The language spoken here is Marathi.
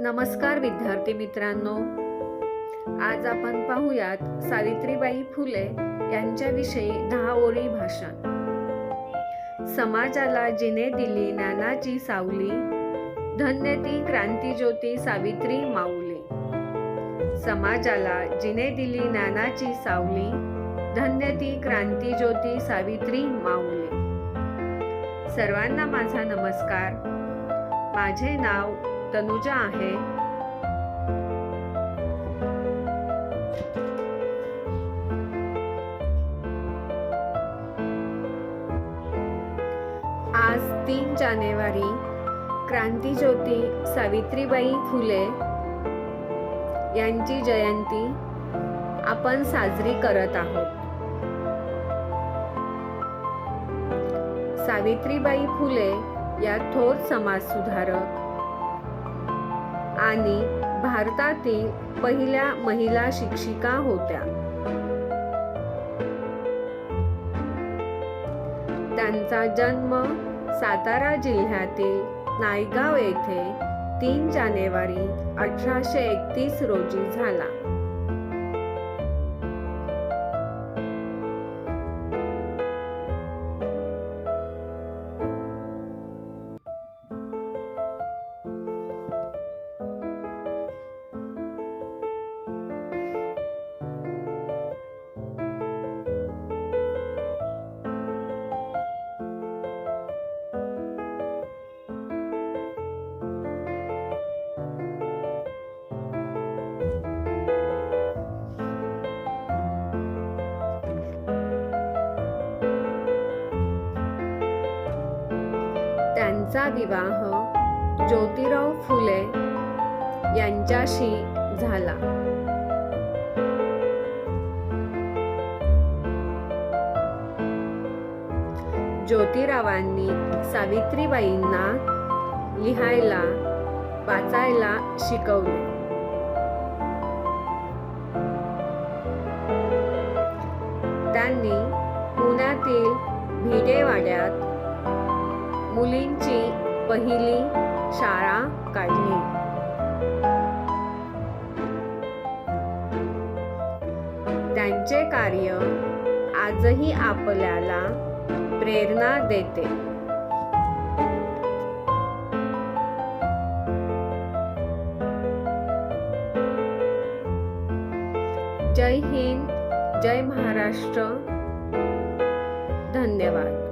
नमस्कार विद्यार्थी मित्रांनो. आज आपण पाहूयात सावित्रीबाई फुले यांच्याविषयी दहा ओळी भाषण. समाजाला जिने दिली ज्ञानाची सावली धन्य ती क्रांतीज्योती सावित्री माऊली. समाजाला जिने दिली ज्ञानाची सावली धन्य ती क्रांतीज्योती सावित्री माऊली. सर्वांना माझा नमस्कार. माझे नाव तनुजा आहे. आज तीन जानेवारी क्रांतीज्योती सावित्रीबाई फुले यांची जयंती आपण साजरी करत आहोत. सावित्रीबाई फुले या थोर समाजसुधारक आणि भारतातील पहिल्या महिला शिक्षिका होत्या. त्यांचा जन्म सातारा जिल्ह्यातील नायगाव येथे तीन जानेवारी अठराशे एकतीस रोजी झाला. यांचा विवाह ज्योतिराव फुले यांच्याशी झाला. ज्योतिरावांनी सावित्रीबाईंना लिहायला वाचायला शिकवले. त्यांनी पुण्यातील भिडेवाड्यात मुलींची पहिली शाळा काढली. त्यांचे कार्य आजही आपल्याला प्रेरणा देते. जय हिंद जय महाराष्ट्र. धन्यवाद.